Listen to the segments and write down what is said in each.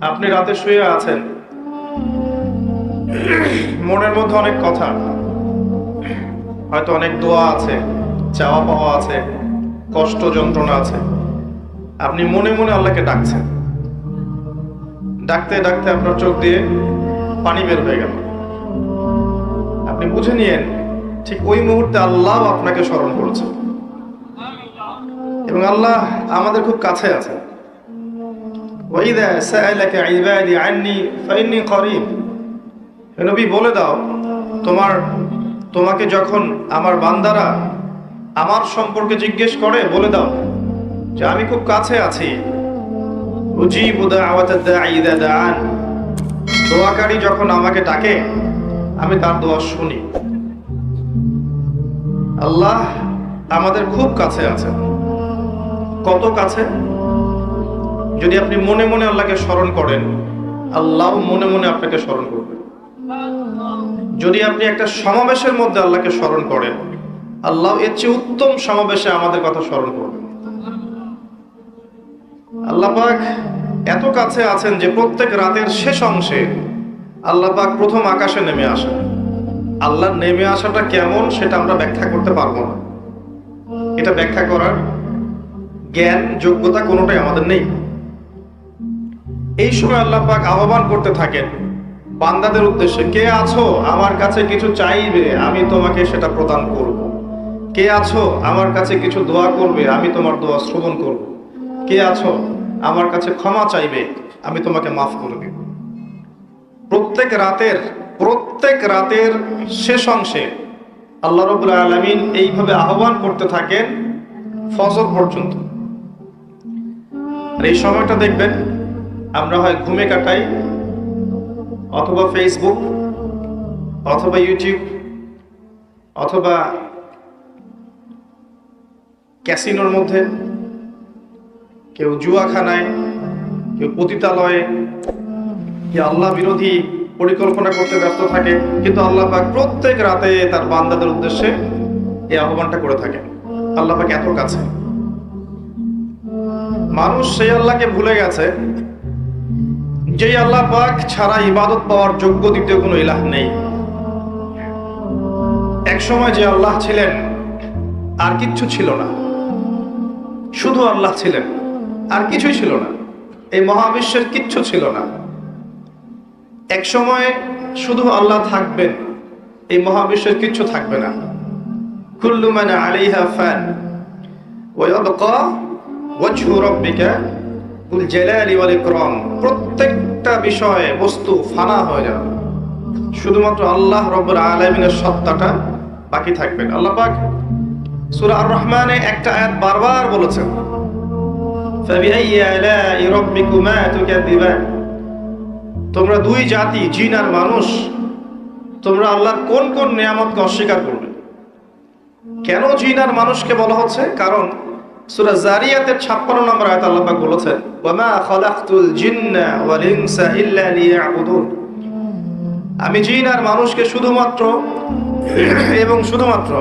আপনি রাতে শুয়ে আছেন। মনের মধ্যে অনেক কথা। হয়তো অনেক দোয়া আছে, চাওয়া পাওয়া আছে, কষ্ট যন্ত্রণা আছে। আপনি মনে মনে আল্লাহকে ডাকছেন। ডাকতে ডাকতে আপনার চোখ দিয়ে পানি বের হয়ে গেল। আপনি বুঝে নিয়েন, ঠিক ওই মুহূর্তে আল্লাহ আপনাকে স্মরণ করেছে। এবং আল্লাহ আমাদের খুব কাছে আছে ওয়াইদা সাআলাকা ইবাদি আন্নি ফাইন্নি করিব হে নবী, বলে দাও, তোমার, তোমাকে যখন আমার বান্দারা আমার সম্পর্কে জিজ্ঞেস করে, বলে দাও যে আমি খুব কাছে আছি। উজিবু দাওয়াতাদ দাঈ ইযা দাআন। দোয়াকারী যখন আমাকে ডাকে, আমি তার দোয়া শুনি। আল্লাহ আমাদের খুব কাছে আছে কত কাছে? যদি আপনি মনে মনে আল্লাহকে স্মরণ করেন, আল্লাহ মনে মনে আপনাকে স্মরণ করবেন যদি আপনি একটা সমাবেশের মধ্যে আল্লাহকে স্মরণ করেন, আল্লাহ এর চেয়ে উত্তম সমাবেশে আমাদের কথা স্মরণ করবেন আল্লাহ পাক এত কাছে আছেন যে প্রত্যেক রাতের শেষ অংশে আল্লাহ পাক প্রথম আকাশে নেমে আসেন। আল্লাহ নেমে আসাটা কেমন সেটা আমরা ব্যাখ্যা করতে পারব না। এটা ব্যাখ্যা করার জ্ঞান, যোগ্যতা কোনোটাই আমাদের নেই। এই সময় আল্লাহ পাক আহ্বান করতে থাকেন, বান্দাদের উদ্দেশ্যে, কে আছো? আমার কাছে কিছু চাইবে, আমি তোমাকে সেটা প্রদান করব। কে আছো? আমার কাছে কিছু দোয়া করবে, আমি তোমার দোয়া শ্রবণ করব। কে আছো? আমার কাছে ক্ষমা চাইবে, আমি তোমাকে মাফ করে দেব। প্রত্যেক রাতের প্রত্যেক রাতের শেষ অংশে আল্লাহ রবুল আলমিন এইভাবে আহ্বান করতে থাকেন, ফজর পর্যন্ত। আর এই সময়টা দেখবেন আমরা হয় ঘুমে কাটাই, অথবা ফেসবুক অথবা ইউটিউব অথবা ক্যাসিনোর মধ্যে, কেউ জুয়াখানায়, কেউ পতিতালয়ে, কেউ আল্লাহ বিরোধী পরিকল্পনা করতে ব্যস্ত থাকে, কিন্তু আল্লাহ পাক প্রত্যেক রাতে তার বান্দাদের উদ্দেশ্যে এই আহ্বানটা করে থাকে আল্লাহ পাক এত কাছে মানুষ সেই আল্লাহকে ভুলে গেছে যেই আল্লাহ পাক ছাড়া ইবাদত পাওয়ার যোগ্য দ্বিতীয় কোনো ইলাহ নেই। এক সময় যে আল্লাহ ছিলেন, আর কিচ্ছু ছিল না। শুধু আল্লাহ ছিলেন, আর কিছুই ছিল না। এই মহাবিশ্বের কিচ্ছু ছিল না। এক সময় শুধু আল্লাহ থাকবেন, এই মহাবিশ্বের কিচ্ছু থাকবে না। কুল্লু মানে আলাইহা ফান ওয়াবকা ওয়াজহু রাব্বিকা প্রত্যেকটা বিষয়ে বস্তু ফানা হয়ে যাবে। শুধুমাত্র আল্লাহ রব্বুল আলামিনের সত্তাটা বাকি থাকবে আল্লাহ পাক সূরা আর রহমানে একটা আয়াত বারবার বলেছেন তোমরা দুই জাতি, জিন আর মানুষ, তোমরা আল্লাহর কোন কোন নিয়ামতকে অস্বীকার করবে? কেন জিন আর মানুষকে বলা হচ্ছে? কারণ জারিয়াতের 56 নম্বর আয়াত আল্লাহ পাক বলেছেন খালাকতুল জিন্না ওয়াল ইনসা ইল্লা লিয়াবুদুন। আমি জিন আর মানুষকে শুধুমাত্র এবং শুধুমাত্র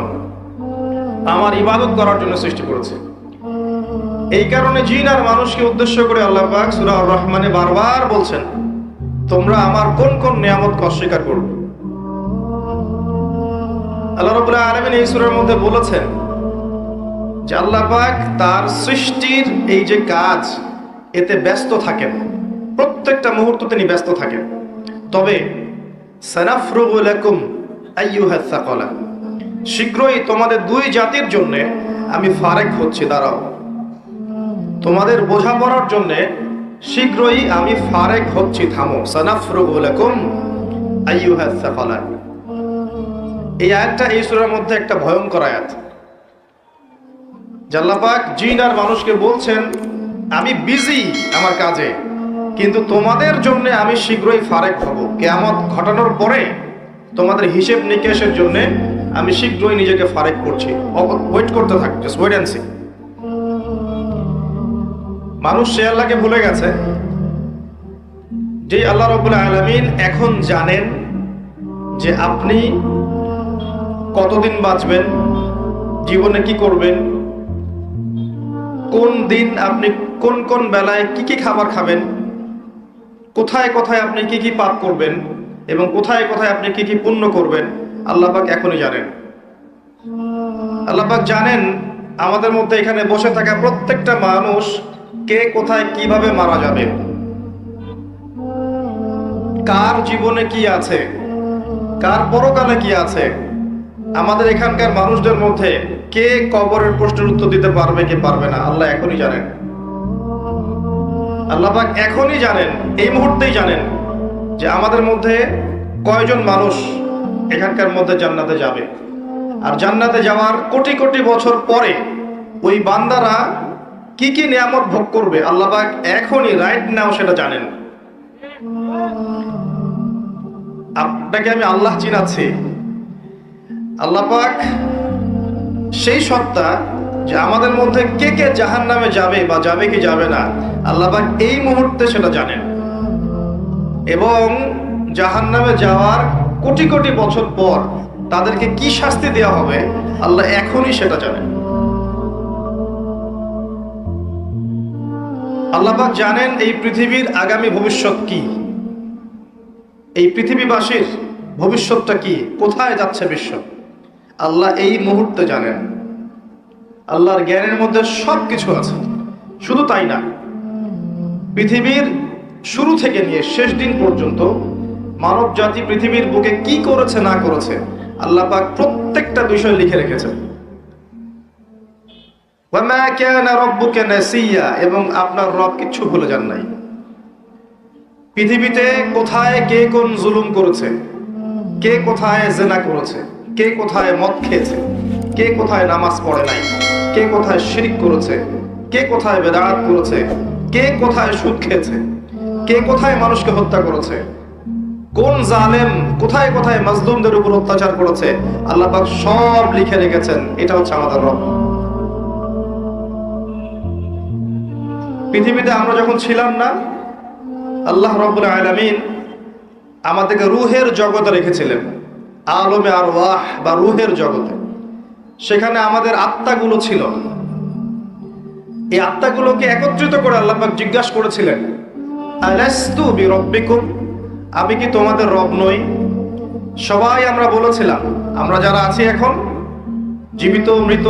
আমার ইবাদত করার জন্য সৃষ্টি করেছি। এই কারণে জিন আর মানুষকে উদ্দেশ্য করে আল্লাহ পাক সূরা রহমানে বারবার বলছেন, তোমরা আমার কোন কোন নিয়ামতকে অস্বীকার করবে? আল্লাহ রাব্বুল আলামিন এই সূরার মধ্যে বলেছেন যে তার সৃষ্টির এই যে কাজ, এতে ব্যস্ত থাকেন। প্রত্যেকটা মুহূর্ত তিনি ব্যস্ত থাকেন। তবে শীঘ্রই তোমাদের দুই জাতির জন্য আমি ফারেক হচ্ছি, দাঁড়াও। তোমাদের বোঝাপড়ার জন্য শীঘ্রই আমি ফারেক হচ্ছি, থামো। সানাফরুগু লাকুম আইয়ুহা সাকালা। এই আয়াতটা এই সূরার মধ্যে একটা ভয়ঙ্কর আয়াত। জাল্লাপাক জিন আর মানুষকে বলছেন, আমি বিজি আমার কাজে, কিন্তু তোমাদের জন্য আমি শীঘ্রই ফারেক হব। কেয়ামত ঘটানোর পরে তোমাদের হিসেব নিকেশের জন্য আমি শীঘ্রই নিজেকে ফারেক করছি। ওয়েট করতে থাক জাস্ট ওয়েট অ্যান্ড সি মানুষ সে আল্লাহকে ভুলে গেছে, যে আল্লাহ রবুল্লা আলমিন এখন জানেন যে আপনি কতদিন বাঁচবেন, জীবনে কি করবেন কোন দিন আপনি কোন কোন বেলায় কি কি খাবার খাবেন? কোথায় কোথায় আপনি কি কি পাপ করবেন? এবং কোথায় কোথায় আপনি কি কি পুণ্য করবেন? আল্লাহ পাক এখনই জানেন। আল্লাহ পাক জানেন আমাদের মধ্যে এখানে বসে থাকা প্রত্যেকটা মানুষ কে কোথায় কীভাবে মারা যাবে। কার জীবনে কি আছে? কার পরকালে কি আছে? আমাদের এখানকার মানুষদের মধ্যে কে কবরের প্রশ্নের উত্তর দিতে পারবে, কে পারবে না, আল্লাহ এখনই জানেন। আল্লাহবাক এখনই জানেন, এই মুহূর্তেই জানেন যে আমাদের মধ্যে কয়জন মানুষ এখানকার মধ্যে জান্নাতে যাবে। আর জান্নাতে যাওয়ার কোটি কোটি বছর পরে ওই বান্দারা কি কি নিয়ামত ভোগ করবে, আল্লাহ পাক এখনই রাইট নাও সেটা জানেন। আপনাকে আমি আল্লাহ চিনাচ্ছি। আল্লাহ পাক সেই সত্তা যে আমাদের মধ্যে কে কে জাহান নামে যাবে বা যাবে কি যাবে না, আল্লাহ পাক এই মুহূর্তে সেটা জানেন। এবং জাহান নামে যাওয়ার কোটি কোটি বছর পর তাদেরকে কি শাস্তি দেওয়া হবে, আল্লাহ এখনই সেটা জানেন। আল্লাহ পাক জানেন এই পৃথিবীর আগামী ভবিষ্যৎ কি। এই পৃথিবীবাসীর ভবিষ্যৎটা কি, কোথায় যাচ্ছে বিশ্ব? আল্লাহ এই মুহূর্তে জানেন। আল্লাহর জ্ঞানের মধ্যে সব কিছু আছে। শুধু তাই না, পৃথিবীর শুরু থেকে নিয়ে শেষ দিন পর্যন্ত মানব জাতি পৃথিবীর বুকে কি করেছে, না করেছে, আল্লাহ পাক প্রত্যেকটা বিষয় লিখে রেখেছেন। এবং আপনার রব কিচ্ছু ভুলে যান নাই। পৃথিবীতে কোথায় কে কোন জুলুম করেছে, কে কোথায় জেনা করেছে কে কোথায় মদ খেয়েছে? কে কোথায় নামাজ পড়ে নাই? কে কোথায় শিরিক করেছে? কে কোথায় বেদাত করেছে? কে কোথায় সুদ খেয়েছে? কে কোথায় মানুষকে হত্যা করেছে? কোন জালেম কোথায় কোথায় মাজলুমদের উপর অত্যাচার করেছে? আল্লাহ পাক সব লিখে রেখেছেন। এটা হচ্ছে আমাদের রব। পৃথিবীতে আমরা যখন ছিলাম না, আল্লাহ রব্বুল আলামিন আমাদেরকে রুহের জগতে রেখেছিলেন। আলমে আর ওয়াহ বা রুহের জগতে। সেখানে আমাদের আত্মাগুলো ছিল। এই আত্মাগুলোকে একত্রিত করে আল্লাহ পাক জিজ্ঞাসা করেছিলেন আমি কি তোমাদের রব নই? সবাই আমরা বলেছিলাম, আমরা যারা আছি এখন, জীবিত, মৃত,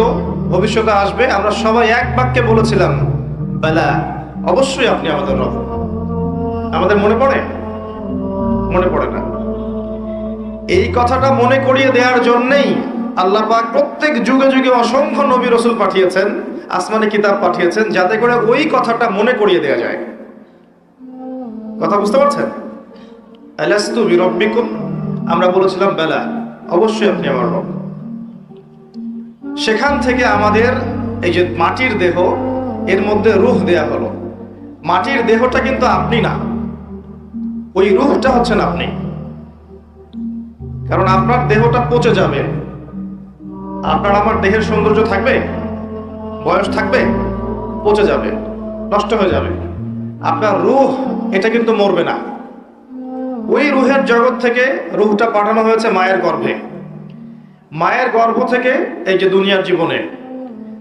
ভবিষ্যতে আসবে, আমরা সবাই এক বাক্যে বলেছিলাম, বেলা, অবশ্যই আপনি আমাদের রব। আমাদের মনে পড়ে? মনে পড়ে না। এই কথাটা মনে করিয়ে দেওয়ার জন্যেই আল্লাহ পাক প্রত্যেক যুগে যুগে অসংখ্য নবী রসুল পাঠিয়েছেন, আসমানি কিতাব পাঠিয়েছেন, যাতে করে ওই কথাটা মনে করিয়ে দেওয়া যায়। কথা বুঝতে পারছেন? আমরা বলেছিলাম, বেলা, অবশ্যই আপনি আমার রব। সেখান থেকে আমাদের এই যে মাটির দেহ, এর মধ্যে রুহ দেয়া হলো। মাটির দেহটা কিন্তু আপনি না, ওই রুহটা হচ্ছেন আপনি। কারণ আপনার দেহটা পচে যাবে। আপনার আমার দেহের সৌন্দর্য থাকবে, বয়স থাকবে, পচে যাবে, নষ্ট হয়ে যাবে। আপনার রুহ, এটা কিন্তু মরবে না। ওই রুহের জগৎ থেকে রুহটা পাঠানো হয়েছে মায়ের গর্ভে। মায়ের গর্ভ থেকে এই যে দুনিয়ার জীবনে।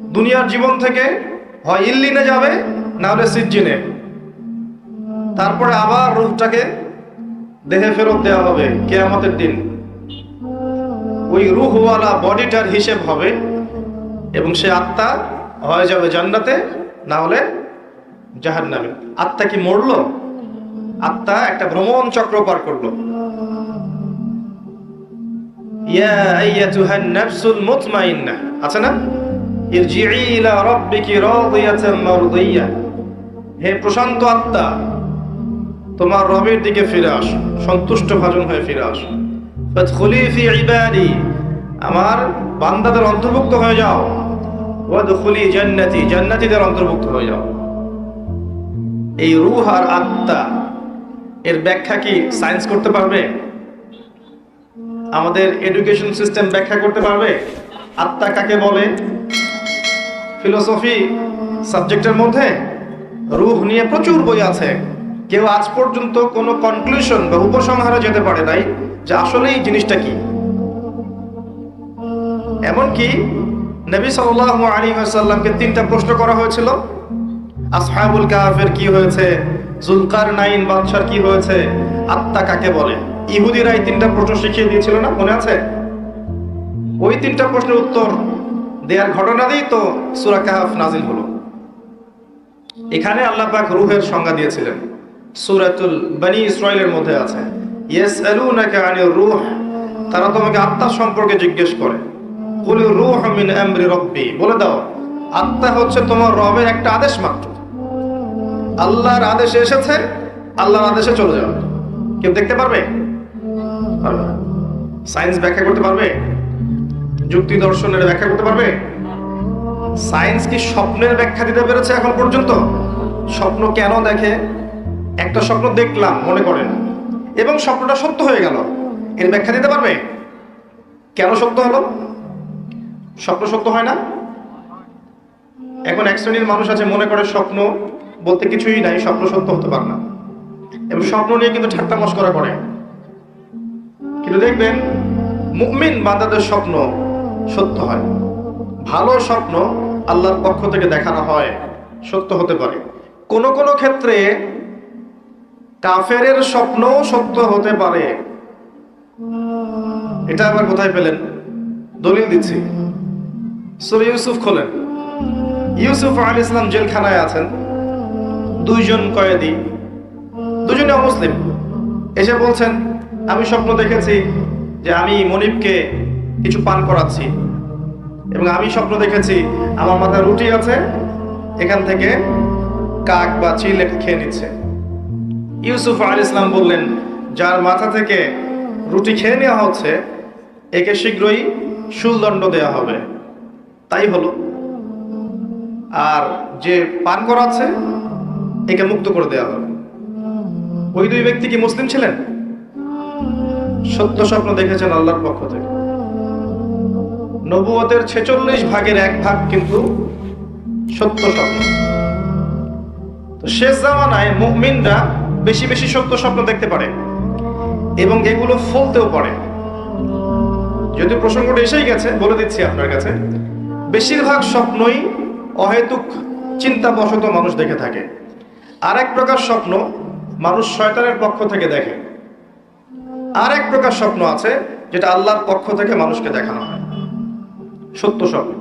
দুনিয়ার জীবন থেকে হয় ইল্লিনে যাবে, না হলে সিজ্জিনে। তারপরে আবার রুহটাকে দেহে ফেরত দেওয়া হবে, কেয়ামতের দিন। ওই রুহওয়ালা বডিটার হিসেব হবে এবং সে আত্মা হয়ে যাবে জান্নাতে, না হলে জাহান নামে আত্মা কি মরলো? আত্মা একটা ভ্রমণ চক্র পার করল। আছে না? হে প্রশান্ত আত্মা, তোমার রবের দিকে ফিরে আসো, সন্তুষ্ট ভাজন হয়ে ফিরে আসো। ফি ইবাদি, আমার বান্দাদের অন্তর্ভুক্ত হয়ে যাও। ওয়াদখুলি জান্নাতি, জান্নাতীদের অন্তর্ভুক্ত হয়ে যাও। এই রূহ আর আত্মা, এর ব্যাখ্যা কি সায়েন্স করতে পারবে? আমাদের এডুকেশন সিস্টেম ব্যাখ্যা করতে পারবে? আত্মা কাকে বলে? ফিলোসফি সাবজেক্টের মধ্যে রূহ নিয়ে প্রচুর বই আছে। কেউ আজ পর্যন্ত কোনো কনক্লুশন বা উপসংহারে যেতে পারে নাই। যে আসলে এই জিনিসটা কি? এমনকি নবী সাল্লাল্লাহু আলাইহি ওয়াসাল্লামকে তিনটা প্রশ্ন করা হয়েছিল। আসহাবুল কাহাফের কি হয়েছে? জুলকার নাইন বাদশার কি হয়েছে? আত্মা কাকে বলে? ইহুদিরা এই তিনটা প্রশ্ন শিখিয়ে দিয়েছিল না? মনে আছে? ওই তিনটা প্রশ্নের উত্তর দেওয়ার ঘটনা দিয়েই তো সুরা কাহাফ নাজিল হলো। এখানে আল্লাহ পাক রুহের সংজ্ঞা দিয়েছিলেন। সুরাতুল বনি ইসরাইলের মধ্যে আছে। তারা তোমাকে আত্মা সম্পর্কে জিজ্ঞেস করে। বলে দাও, আত্মা হচ্ছে তোমার রবের একটা আদেশ মাত্র। আল্লাহর আদেশে এসেছে, আল্লাহর আদেশে চলে যাও। কেউ দেখতে পারবে? সায়েন্স ব্যাখ্যা করতে পারবে? যুক্তি দর্শনের ব্যাখ্যা করতে পারবে? সায়েন্স কি স্বপ্নের ব্যাখ্যা দিতে পেরেছে এখন পর্যন্ত? স্বপ্ন কেন দেখে? একটা স্বপ্ন দেখলাম, মনে করেন। এবং স্বপ্নটা সত্য হয়ে গেল। এর ব্যাখ্যা দিতে পারবে? কেন সত্য হলো? স্বপ্ন সত্য হয় না? এখন এক শ্রেণির মানুষ আছে, মনে করে স্বপ্ন বলতে কিছুই নাই, স্বপ্ন সত্য হতে পারে না। এবং স্বপ্ন নিয়ে কিন্তু ঠাট্টা মস্করা করে। কিন্তু দেখবেন, মুমিন বান্দাদের স্বপ্ন সত্য হয়। ভালো স্বপ্ন আল্লাহর পক্ষ থেকে দেখানো হয়, সত্য হতে পারে। কোন কোন ক্ষেত্রে কাফেরের স্বপ্নও সত্য হতে পারে। এটা আবার কোথায় পেলেন? দলিল দিচ্ছি। সুরে ইউসুফ খোলেন। ইউসুফ আল ইসলাম জেলখানায় আছেন। দুইজন কয়েদি। দুজনে অমুসলিম। এসে বলছেন, আমি স্বপ্ন দেখেছি যে আমি মনিবকে কিছু পান করাচ্ছি এবং আমি স্বপ্ন দেখেছি আমার মাথায় রুটি আছে, এখান থেকে কাক বা চিল খেয়ে নিচ্ছে। ইউসুফ আল ইসলাম বললেন, যার মাথা থেকে রুটি খেয়ে নেওয়া হচ্ছে, একে শীঘ্রই শুলদণ্ড দেওয়া হবে। তাই হলো। আর যে পান করাচ্ছে একে মুক্ত করে দেওয়া হবে। ওই দুই ব্যক্তি কি মুসলিম ছিলেন? সত্য স্বপ্ন দেখেছেন আল্লাহর পক্ষ থেকে। নবুয়তের ছেচল্লিশ ভাগের এক ভাগ কিন্তু সত্য স্বপ্ন। শেষ জামানায় মুমিনরা বেশি বেশি সত্য স্বপ্ন দেখতে পারে এবং এগুলো ফলতেও পারে। যদি প্রসঙ্গটা এসেই গেছে, বলে দিচ্ছি আপনার কাছে, বেশিরভাগ স্বপ্নই অহেতুক, চিন্তাবশত মানুষ দেখে থাকে। আর এক প্রকার স্বপ্ন মানুষ শয়তানের পক্ষ থেকে দেখে। আর এক প্রকার স্বপ্ন আছে যেটা আল্লাহর পক্ষ থেকে মানুষকে দেখানো হয়। সত্য স্বপ্ন।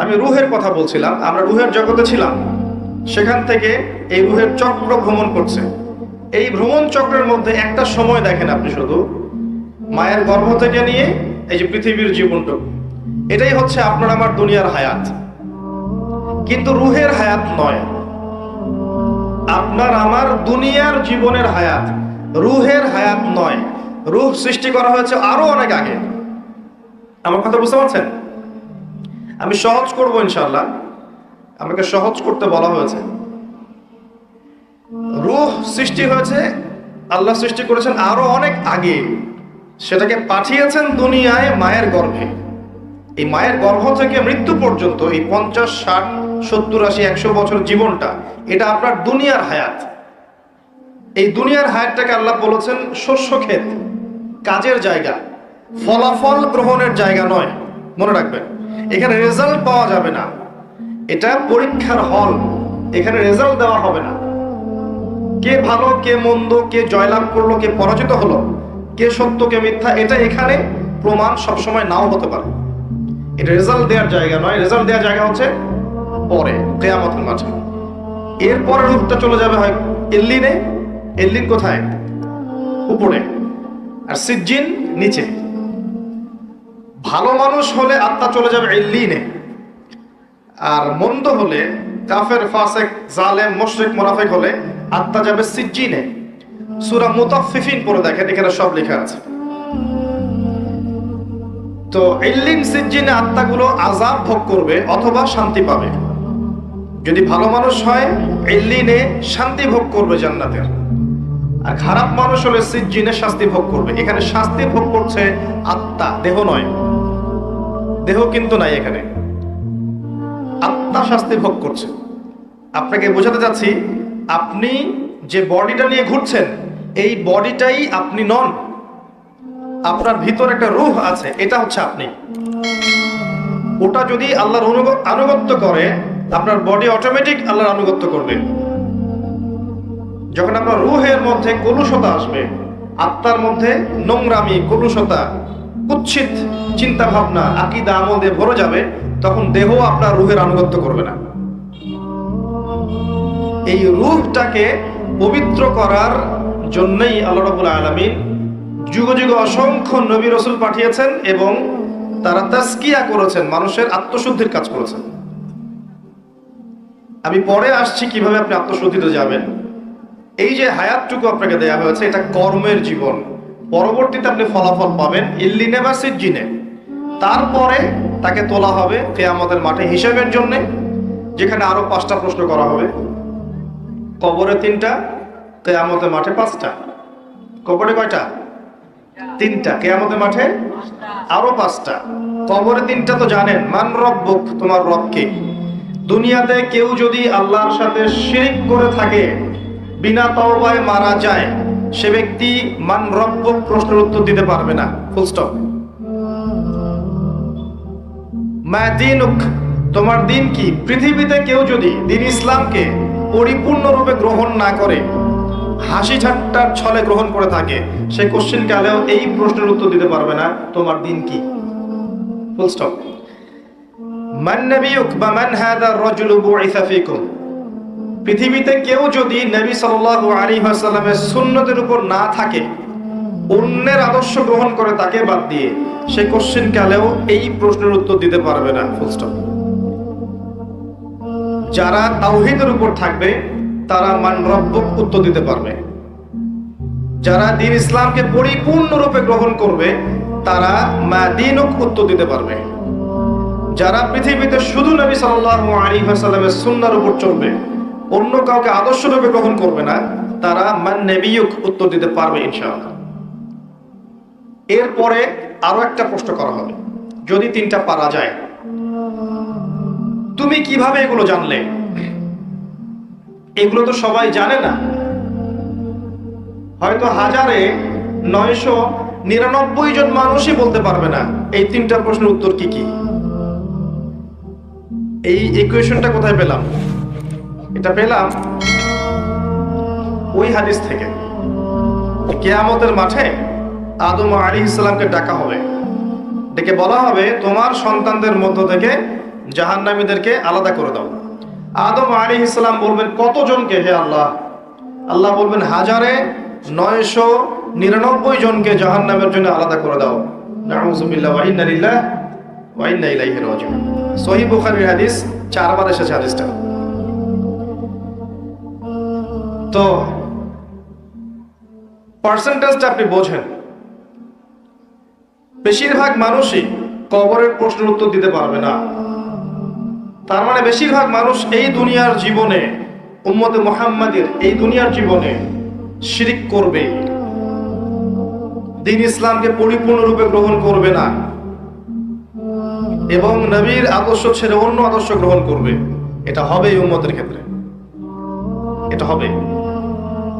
আমি রুহের কথা বলছিলাম, আমরা রুহের জগতে ছিলাম। সেখান থেকে এই রুহের চক্র ভ্রমণ করছে। এই ভ্রমণ চক্রের মধ্যে একটা সময় দেখেন আপনি শুধু। মায়ের গর্ভ থেকে নিয়ে এই যে পৃথিবীর জীবনটুকু এটাই হচ্ছে আপনার আমার দুনিয়ার হায়াত। কিন্তু রুহের হায়াত নয়। আপনার আমার দুনিয়ার জীবনের হায়াত রুহের হায়াত নয়। রুহ সৃষ্টি করা হয়েছে আরও অনেক আগে। আমার কথা বুঝতে পারছেন? আমি সহজ করব ইনশাল্লাহ আমাকে সহজ করতে বলা হয়েছে। রুহ সৃষ্টি হয়েছে, আল্লাহ সৃষ্টি করেছেন আরও অনেক আগে। সেটাকে পাঠিয়েছেন দুনিয়ায় মায়ের গর্ভে। এই মায়ের গর্ভ থেকে মৃত্যু পর্যন্ত এই পঞ্চাশ, ষাট, সত্তর, আশি, একশো বছর জীবনটা, এটা আপনার দুনিয়ার হায়াত। এই দুনিয়ার হায়াতটাকে আল্লাহ বলেছেন শস্য ক্ষেত, কাজের জায়গা। ফলাফল গ্রহণের জায়গা নয়, মনে রাখবেন। এখানে রেজাল্ট পাওয়া যাবে না। এটা পরীক্ষার হল। এখানে রেজাল্ট দেওয়া হবে না। কে ভালো, কে মন্দ, কে জয়লাভ করল, কে পরাজিত হলো, কে সত্য, কে মিথ্যা, এটা এখানে প্রমাণ সবসময় নাও হতে পারে। এটা রেজাল্ট দেওয়ার জায়গা নয়। রেজাল্ট দেওয়ার জায়গা হচ্ছে পরে, কেয়ামতের মাঝে। এরপরে রূপটা চলে যাবে হয় এল্লিনে। এল্লিন কোথায়? উপরে। আর সিজ্জিন নিচে। ভালো মানুষ হলে আত্মা চলে যাবে এল্লিনে। আর মন্দ হলে কাফের, ফাসেক, জালেম, মুশরিক, মুনাফিক হলে আত্মা যাবে সিজ্জিনে। সূরা মুতাফফিফিন পড়ে দেখেন, এখানে সব লেখা আছে। তো ইল্লিন সিজ্জিনে আত্মাগুলো আজাব ভোগ করবে অথবা শান্তি পাবে। যদি ভালো মানুষ হয়, ইল্লিনে শান্তি ভোগ করবে জান্নাতের আর খারাপ মানুষ হলে সিজ্জিনে শাস্তি ভোগ করবে। এখানে শাস্তি ভোগ করছে আত্মা, দেহ নয়। দেহ কিন্তু নাই এখানে। আত্মা শাস্তি ভোগ করছে। আপনাকে বোঝাতে চাচ্ছি, আপনি যে বডিটা নিয়ে ঘুরছেন, এই বডিটাই আপনি নন। আপনার ভিতর একটা রূহ আছে, এটা হচ্ছে আপনি। ওটা যদি আল্লাহর আনুগত্য করে, আপনার বডি অটোমেটিক আল্লাহর আনুগত্য করবে। যখন আপনার রুহের মধ্যে কলুষতা আসবে, আত্মার মধ্যে নোংরামি, কলুষতা কুচ্ছিত চিন্তা ভাবনা আকিদা আমল দিয়ে ভরে যাবে তখন দেহ আপনার রুহের আনুগত্য করবে না। এই রূপটাকে পবিত্র করার জন্যই আল্লাহ রাব্বুল আলামিন যুগ যুগ অসংখ্য নবী রসুল পাঠিয়েছেন এবং তারা তাস্কিয়া করেছেন, মানুষের আত্মশুদ্ধির কাজ করেছেন। আমি পরে আসছি কীভাবে আপনি আত্মশুদ্ধিতে যাবেন। এই যে হায়াতটুকু আপনাকে দেয়া হয়েছে, এটা কর্মের জীবন। পরবর্তীতে আপনি ফলাফল পাবেন ইল্লিনে সিজ্জিনে তারপরে তাকে তোলা হবে কেয়ামতের মাঠে হিসাবের জন্যে, যেখানে আরও পাঁচটা প্রশ্ন করা হবে। কবরে তিনটা, কেয়ামতের মাঠে পাঁচটা। কবরে কয়টা? তিনটা। কেয়ামতের মাঠে আরও পাঁচটা। কবরে তিনটা তো জানেন, মান রব্বুক, তোমার রবকে। দুনিয়াতে কেউ যদি আল্লাহর সাথে শিরিক করে থাকে, বিনা তওবায় মারা যায়, সে ব্যক্তি মান রব্বুক প্রশ্নের উত্তর দিতে পারবে না। Full stop. মা দিনুক তোমার দিন কি? পৃথিবীতে কেউ যদি দিন ইসলামকে পরিপূর্ণরূপে গ্রহণ না করে, হাসি ঠাট্টার ছলে গ্রহণ করে থাকে, সে কোশ্চিন কালেও এই প্রশ্নের উত্তর দিতে পারবে না, তোমার দিন কি? ফুল স্টপ মান নবিয়ুক বা মান বুইসা ফিকুম। পৃথিবীতে কেউ যদি নবী সাল্লাল্লাহু আলাইহি ওয়াসাল্লামের সুন্নতের উপর না থাকে, অন্যের আদর্শ গ্রহণ করে তাকে বাদ দিয়ে সে কোশ্চিন কালেও এই প্রশ্নের উত্তর দিতে পারবে না ফুল স্টপ যারা তাওহীদের উপর থাকবে, তারা মান রব্বক উত্তর দিতে পারবে। যারা দিন ইসলামকে পরিপূর্ণরূপে গ্রহণ করবে, তারা মা দিনক উত্তর দিতে পারবে। যারা পৃথিবীতে শুধু নবী সাল্লাল্লাহু আলাইহি ওয়াসাল্লামের সুন্নাহর উপর চলবে, অন্য কাউকে আদর্শরূপে গ্রহণ করবে না, তারা মান নবিয়ুক উত্তর দিতে পারবে ইনশাআল্লাহ। এরপরে আরও একটা প্রশ্ন করা হবে। যদি তিনটা পারা যায়, তুমি কীভাবে এগুলো জানলে? এগুলো তো সবাই জানে না। হয়তো হাজারে নয়শো নিরানব্বই জন মানুষই বলতে পারবে না, এই তিনটা প্রশ্নের উত্তর কি কি? এই ইকুয়েশনটা কোথায় পেলাম? এটা পেলাম ওই হাদিস থেকে। কেয়ামতের মাঠে আদম আলী ইসলামকে ডাকা হবে। ডেকে বলা হবে, তোমার সন্তানদের মধ্য থেকে জাহান্নামীদেরকে আলাদা করে দাও। আদম আলী ইসলাম বলবেন, কতজনকে হে আল্লাহ? আল্লাহ বলবেন, হাজারে নয়শো নিরানব্বই জনকে জাহান্নামের জন্য আলাদা করে দাও। চারবার এসেছে তো পার্সেন্টেজটা আপনি বোঝেন। বেশিরভাগ মানুষই কবরের প্রশ্নের উত্তর দিতে পারবে না। তার মানে বেশিরভাগ মানুষ এই দুনিয়ার জীবনে, উম্মতে মোহাম্মদের এই দুনিয়ার জীবনে শিরিক করবে। দিন ইসলামকে পরিপূর্ণরূপে গ্রহণ করবে না। এবং নবীর আদর্শ ছেড়ে অন্য আদর্শ গ্রহণ করবে। এটা হবে এই উম্মতের ক্ষেত্রে। এটা হবে।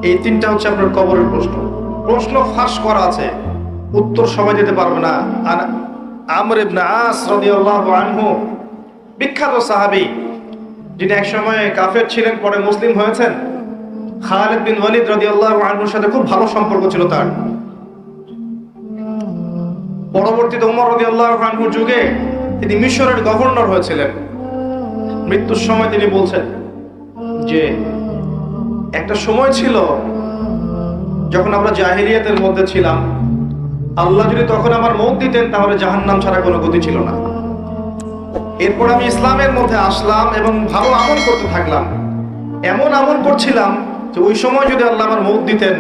এই তিনটা হচ্ছে আপনার কবরের প্রশ্ন। প্রশ্ন ফাঁস করা আছে। উত্তর সময় দিতে পারবে না। আর আমর ইবনে আস রাদিয়াল্লাহু আনহু, বিখ্যাত সাহাবী, যিনি একসময় কাফের ছিলেন, পরে মুসলিম হয়েছেন, খালিদ বিন ওয়ালিদ রাদিয়াল্লাহু আনহুর সাথে খুব ভালো সম্পর্ক ছিল তার। পরবর্তীতে উমর রাদিয়াল্লাহু আনহুর যুগে তিনি মিশরের গভর্নর হয়েছিলেন। মৃত্যুর সময় তিনি বলছেন যে, একটা সময় ছিল যখন আমরা জাহিরিয়াতের মধ্যে ছিলাম আল্লাহ যদি তখন আমার মত দিতেন, তাহলে জাহান্নাম ছাড়া কোনো গতি ছিল না। এরপর আমি ইসলামের মধ্যে আসলাম এবং ভালো আমল করতে থাকলাম। এমন আমল করছিলাম যে ওই সময় যদি আল্লাহ আমার মত দিতেন,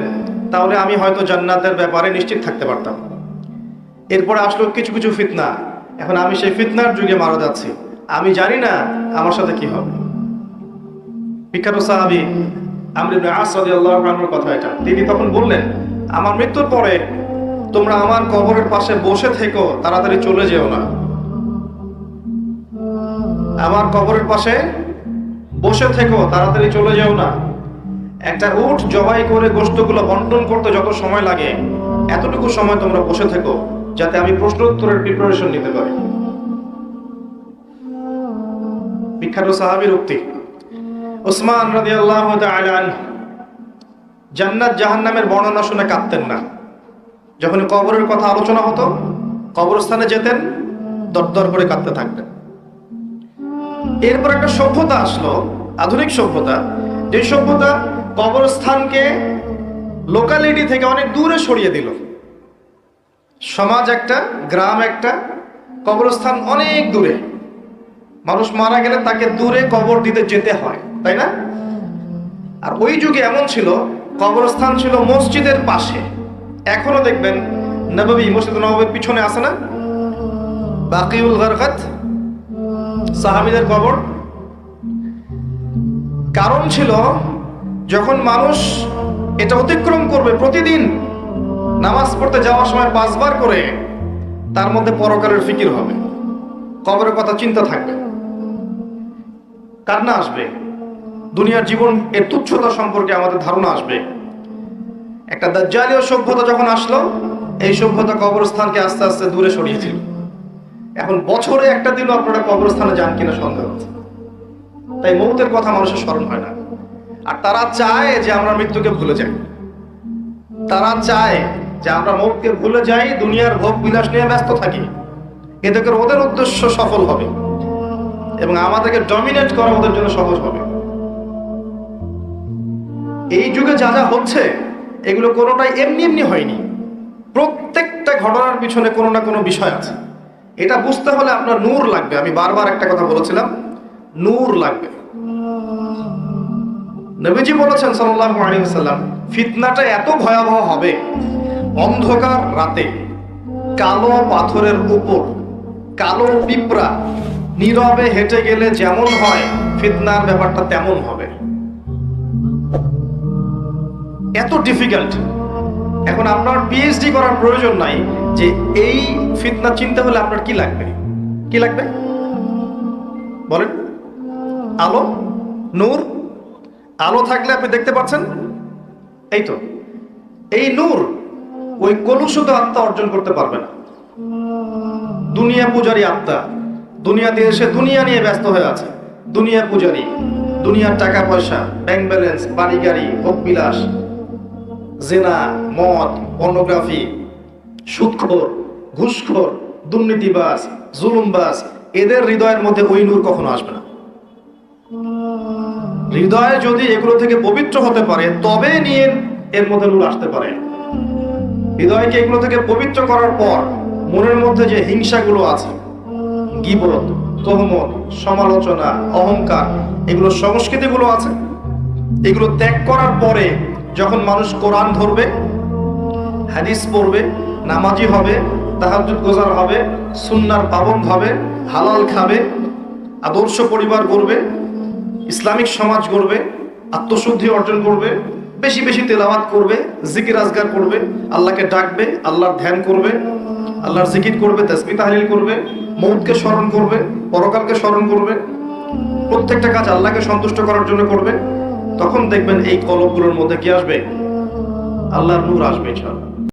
তাহলে আমি হয়তো জান্নাতের ব্যাপারে নিশ্চিত থাকতে পারতাম। এরপরে আসলো কিছু কিছু ফিতনা। এখন আমি সেই ফিতনার যুগে মারা যাচ্ছি। আমি জানি না আমার সাথে কি হবে। বিখ্যাত সাহাবি আমর ইবনে আস রাদিয়াল্লাহু আনহুর কথা এটা। তিনি তখন বললেন, আমার মৃত্যুর পরে তোমরা আমার কবরের পাশে বসে থেকো, তাড়াতাড়ি চলে যেও না। আমার কবরের পাশে বসে থেকো, তাড়াতাড়ি চলে যেও না। একটা উঠ জবাই করে গোস্তগুলো বন্টন করতে যত সময় লাগে, এতটুকু সময় তোমরা বসে থেকো, যাতে আমি প্রশ্ন উত্তরের প্রিপারেশন নিতে পারি। বিখ্যাত সাহাবীর উক্তি ওসমান রাদিয়াল্লাহু আল্লাহ জান্নাত জাহান্নামের বর্ণনা শুনে কাঁদতেন না। যখন কবরের কথা আলোচনা হতো, কবরস্থানে যেতেন, দরদর করে কাঁদতে থাকতেন। এরপর একটা সভ্যতা আসলো, আধুনিক সভ্যতা। যে সভ্যতা কবরস্থানকে লোকালিটি থেকে অনেক দূরে সরিয়ে দিল। সমাজ একটা, গ্রাম একটা, কবরস্থান অনেক দূরে। মানুষ মারা গেলে তাকে দূরে কবর দিতে যেতে হয়, তাই না? আর ওই যুগে এমন ছিল, কবরস্থান ছিল মসজিদের পাশে। এখনও দেখবেন নববী মসজিদ নববীর পিছনে আছে না? বাকিউল গরকাত, সাহাবিদের কবর। কারণ ছিল যখন মানুষ এটা অতিক্রম করবে প্রতিদিন নামাজ পড়তে যাওয়ার সময় পাঁচবার করে, তার মধ্যে পরকারের ফিকির হবে। কবরের কথা চিন্তা থাকবে। কান্না আসবে। দুনিয়ার জীবন এর তুচ্ছতা সম্পর্কে আমাদের ধারণা আসবে। একটা দাজ্জালীয় সভ্যতা যখন আসলো, এই সভ্যতা কবরস্থানকে আস্তে আস্তে দূরে সরিয়েছিল। এখন বছরে একটা দিনও আপনারা কবরস্থানে যান কিনা সন্দেহ তাই মৌতের কথা মানুষের স্মরণ হয় না। আর তারা চায় যে আমরা মৃত্যুকে ভুলে যাই। তারা চায় যে আমরা মৌতকে ভুলে যাই, দুনিয়ার ভোগ বিলাস নিয়ে ব্যস্ত থাকি। করে ওদের উদ্দেশ্য সফল হবে। এবং আমাদেরকে ডমিনেট করা ওদের জন্য সহজ হবে। এই যুগে যা যা হচ্ছে এগুলো কোনোটাই এমনি এমনি হয়নি। প্রত্যেকটা ঘটনার পিছনে কোনো না কোনো বিষয় আছে। এটা বুঝতে হলে আপনার নূর লাগবে। আমি বারবার একটা কথা বলেছিলাম, নূর লাগবে। নবীজি বলেছেন ওয়াসাল্লাম, ফিতনাটা এত ভয়াবহ হবে অন্ধকার রাতে কালো পাথরের উপর, কালো পিঁপড়া নীরবে হেঁটে গেলে যেমন হয়, ফিতনার ব্যাপারটা তেমন হবে। এত ডিফিকাল্ট এখন আপনার পিএইচডি করার প্রয়োজন নাই যে এই ফিতনা চিন্তা হলে আপনার কি লাগবে? কি লাগবে? বলেন। আলো? নূর? আলো থাকলে আপনি দেখতে পাচ্ছেন? এই তো। এই নূর ওই কলুষিত আত্মা অর্জন করতে পারবে না। দুনিয়া পূজারি আত্মা। দুনিয়াতে এসে দুনিয়া নিয়ে ব্যস্ত হয়ে আছে। দুনিয়া পূজারি। দুনিয়ার টাকা পয়সা ব্যাংক ব্যালেন্স বাড়ি গাড়ি, ভোগ বিলাস। জেনা, মদ পর্নোগ্রাফি সুদখোর ঘুষখোর দুর্নীতিবাস জুলুমবাজ, এদের হৃদয়ের মধ্যে ওই নূর কখনো আসবে না। হৃদয়ে যদি এগুলো থেকে পবিত্র হতে পারে, তবে নিয়ে এর মধ্যে নূর আসতে পারে। হৃদয়কে এগুলো থেকে পবিত্র করার পর মনের মধ্যে যে হিংসাগুলো আছে, গিবত, তহমত, সমালোচনা, অহংকার, এগুলো সংস্কৃতিগুলো আছে, এগুলো ত্যাগ করার পরে যখন মানুষ কোরআন ধরবে, হাদিস পড়বে, নামাজি হবে তাহাজুদ গোজার হবে, সুন্নার পাবন হবে, হালাল খাবে, আদর্শ পরিবার গড়বে, ইসলামিক সমাজ গড়বে, আত্মশুদ্ধি অর্জন করবে, বেশি বেশি তেলাওয়াত করবে, জিকির আজগার করবে, আল্লাহকে ডাকবে, আল্লাহর ধ্যান করবে, আল্লাহর জিকির করবে তসমি তাহলিল করবে মৌতকে স্মরণ করবে, পরকালকে স্মরণ করবে, প্রত্যেকটা কাজ আল্লাহকে সন্তুষ্ট করার জন্য করবে। তখন দেখবেন এই কলবগুলোর মধ্যে কি আসবে? আল্লাহর নূর আসবে ইনশাআল্লাহ।